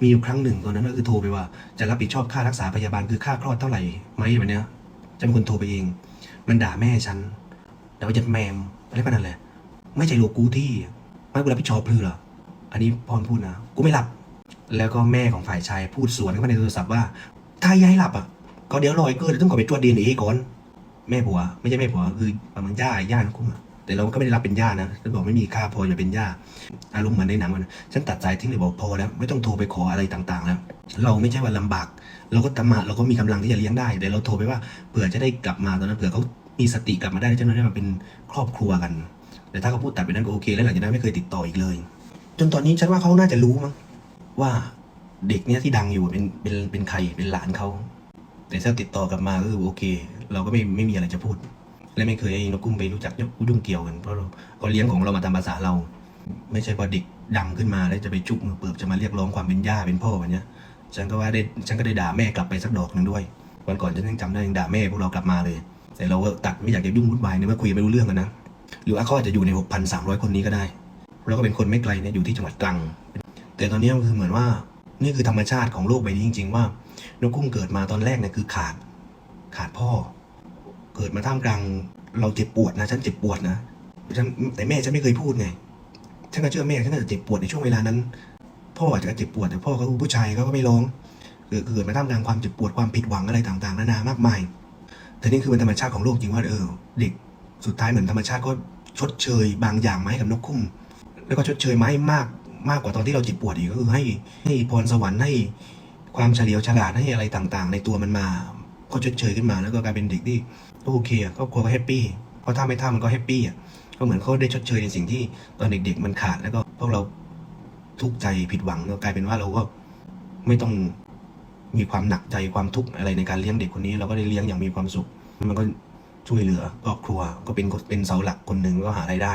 มีอยู่ครั้งหนึ่งตอนนั้นก็คือโทรไปว่า จะรับผิดชอบค่ารักษาพยาบาลคือค่าคลอดเท่าไหร่ไหมแบบเนี้ยจะเป็นคนโทรไปเอง มันด่าแม่ฉันแต่ว่าจะแมมอะไรประมาณนั้นแหละไม่ใช่ลูกกูที่ไม่กูรับผิดชอบพลือเหรออันนี้พรพูดนะกูไม่หลับ แล้วก็แม่ของฝ่ายชายพูดสวนเข้ามาในโทรศัพท์ว่า ถ้ายายหลับอะก็เดี๋ยวรอยเกิดต้องขอไปตรวจดีเอ็นเอก่อน แม่ผัว ไม่ใช่แม่ผัวคือประมาณย่าย่านะกุ้งอะ แต่เราก็ไม่ได้รับเป็นย่านะฉันบอกไม่มีค่าพอจะเป็นย่าอารมณ์เหมือนในหนังมันฉันตัดสายทิ้งเลยบอกพอแล้ว ไม่ต้องโทรไปขออะไรต่างๆ แล้ว เราไม่ใช่ว่าลำบาก เราก็ทำมาเราก็มีกำลังที่จะเลี้ยงได้แต่เราโทรไปว่าเผื่อจะได้กลับมาตอนนั้นเผื่อเขามีสติกลับมาได้แล้วจะได้มาเป็นครอบครัวกัน แต่ถ้าเขาพูดตัดไปนั้นก็โอเคแล้วหลังจากนั้นไม่เคยติดต่ออีกเลย จนตอนนี้ฉันว่าเขาน่าจะรู้มั้งว่าเด็กเนี้ยที่ดังอยู่เป็นเป็นเป็นใครเป็นหลานเขาแต่ถ้าติดต่อกลับมาก็คือโอเค เราก็ไม่ไม่มีอะไรจะพูด และไม่เคยให้นกกุ้งไปรู้จักยุ่งเกี่ยวกันเพราะเราก็เลี้ยงของเรามาตามภาษาเรา ไม่ใช่พอเด็กดังขึ้นมาแล้วจะไปจุกมือเปิบจะมาเรียกร้องความเป็นย่าเป็นพ่อแบบเนี้ยฉันก็ว่าได้ฉันก็ได้ด่าแม่กลับไปสักดอกหนึ่งด้วย วันก่อนฉันยังจำได้ยังด่าแม่พวกเรากลับมาเลย แต่เราก็ตัดไม่อยากจะยุ่งวุ่นวายเนี่ยเมื่คุยไม่รู้เรื่องกันนะหรือว่าเขาอจะอยู่ใน 6,300 คนนี้ก็ได้เราก็เป็นคนไม่ไกลเนี่ยอยู่ที่จังหวัดตรัง แต่ตอนนี้มันคือเหมือนว่า นี่คือธรรมชาติของโลกใบนี้จริง ๆ ว่านกกุ้งเกิดมาตอนแรกเนี่ยคือขาด ขาดพ่อ เกิดมาท่ามกลาง เราเจ็บปวดนะ ฉันเจ็บปวดนะฉันแต่แม่ฉันไม่เคยพูดไง ฉันก็เชื่อแม่ฉันน่าจะเจ็บปวดในช่วงเวลานั้น พ่ออาจจะเจ็บปวดแต่พ่อเขาผู้ชายเขาก็ไม่ร้องเกิดเกิดมาท่ามกลางความเจ็บปวดความผิดหวังอะไรต่างๆนานามากมายแต่นี่คือเป็นธรรมชาติของโลกจริงว่าเออเด็กสุดท้ายเหมือนธรรมชาติก็ชดเชยบางอย่างมาให้กับนกคุ้ม แล้วก็ชดเชยมาให้มากมากกว่าตอนที่เราเจ็บปวดอีกก็คือให้ให้พรสวรรค์ให้ความเฉลียวฉลาดให้อะไรต่างๆ ในตัวมันมา ก็ชดเชยขึ้นมาแล้วก็กลายเป็นเด็กที่ก็โอเคอะครอบครัวก็แฮปปี้เพราะถ้าไม่ทำมันก็แฮปปี้อะก็เหมือนเขาได้ชดเชยในสิ่งที่ตอนเด็ก ๆ มันขาดแล้วก็พวกเราทุกข์ใจผิดหวังก็กลายเป็นว่าเราก็ไม่ต้องมีความหนักใจความทุกข์อะไรในการเลี้ยงเด็กคนนี้ เราก็ได้เลี้ยงอย่างมีความสุข มันก็ช่วยเหลือครอบครัวก็เป็นเป็นเสาหลักคนหนึ่งก็หารายได้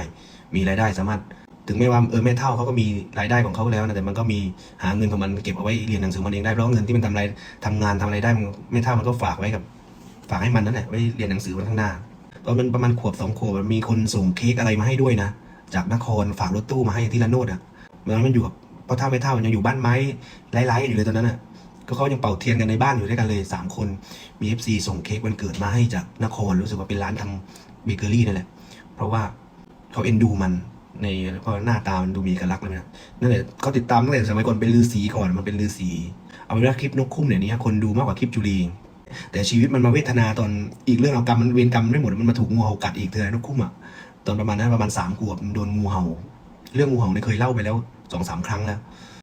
มีรายได้สามารถ ถึงไม่ว่าเออแม่เท่าเขาก็มีรายได้ของเขาแล้วนะแต่มันก็มีหาเงินของมันเก็บเอาไว้เรียนหนังสือมันเองได้เพราะเงินที่มันทำไรทำงานทำอะไรได้มันแม่เท่ามันก็ฝากไว้กับฝากให้มันนั่นแหละไว้เรียนหนังสือวันข้างหน้าตอนมันประมาณขวบสองขวบมีคนส่งเค้กอะไรมาให้ด้วยนะ จากนครฝากรถตู้มาให้ที่ละโนดอะเมื่อนั้นมันอยู่กับพ่อเท่าแม่เท่ามันยังอยู่บ้านไม้ไร้ๆอยู่เลยตอนนั้นอะก็เขายังเป่าเทียนกันในบ้านอยู่ด้วยกันเลยสามคนมีเอฟซีส่งเค้กวันเกิดมาให้จากนครรู้สึกว่าเป็นร้านทำเบเกอรี่นั่นแหละ เพราะว่าเขาเอ็นดูมัน ในเพราะหน้าตามันดูมีเอกลักษณ์เลยนะนั่นแหละเขาติดตามตั้งแต่สมัยก่อนเป็นลือสีก่อนมันเป็นลือสี เอาเป็นว่าคลิปนกคุ้มเนี่ยนี่คนดูมากกว่าคลิปจุลีแต่ชีวิตมันมาเวทนาตอนอีกเรื่องเอากรรมมันเวรกรรมไม่หมดมันมาถูกงูเห่ากัดอีกเธอนกคุ้มอะตอนประมาณนั้นประมาณสามขวบโดนงูเห่า เรื่องงูเห่าเนี่ยเคยเล่าไปแล้วสองสามครั้งแล้ว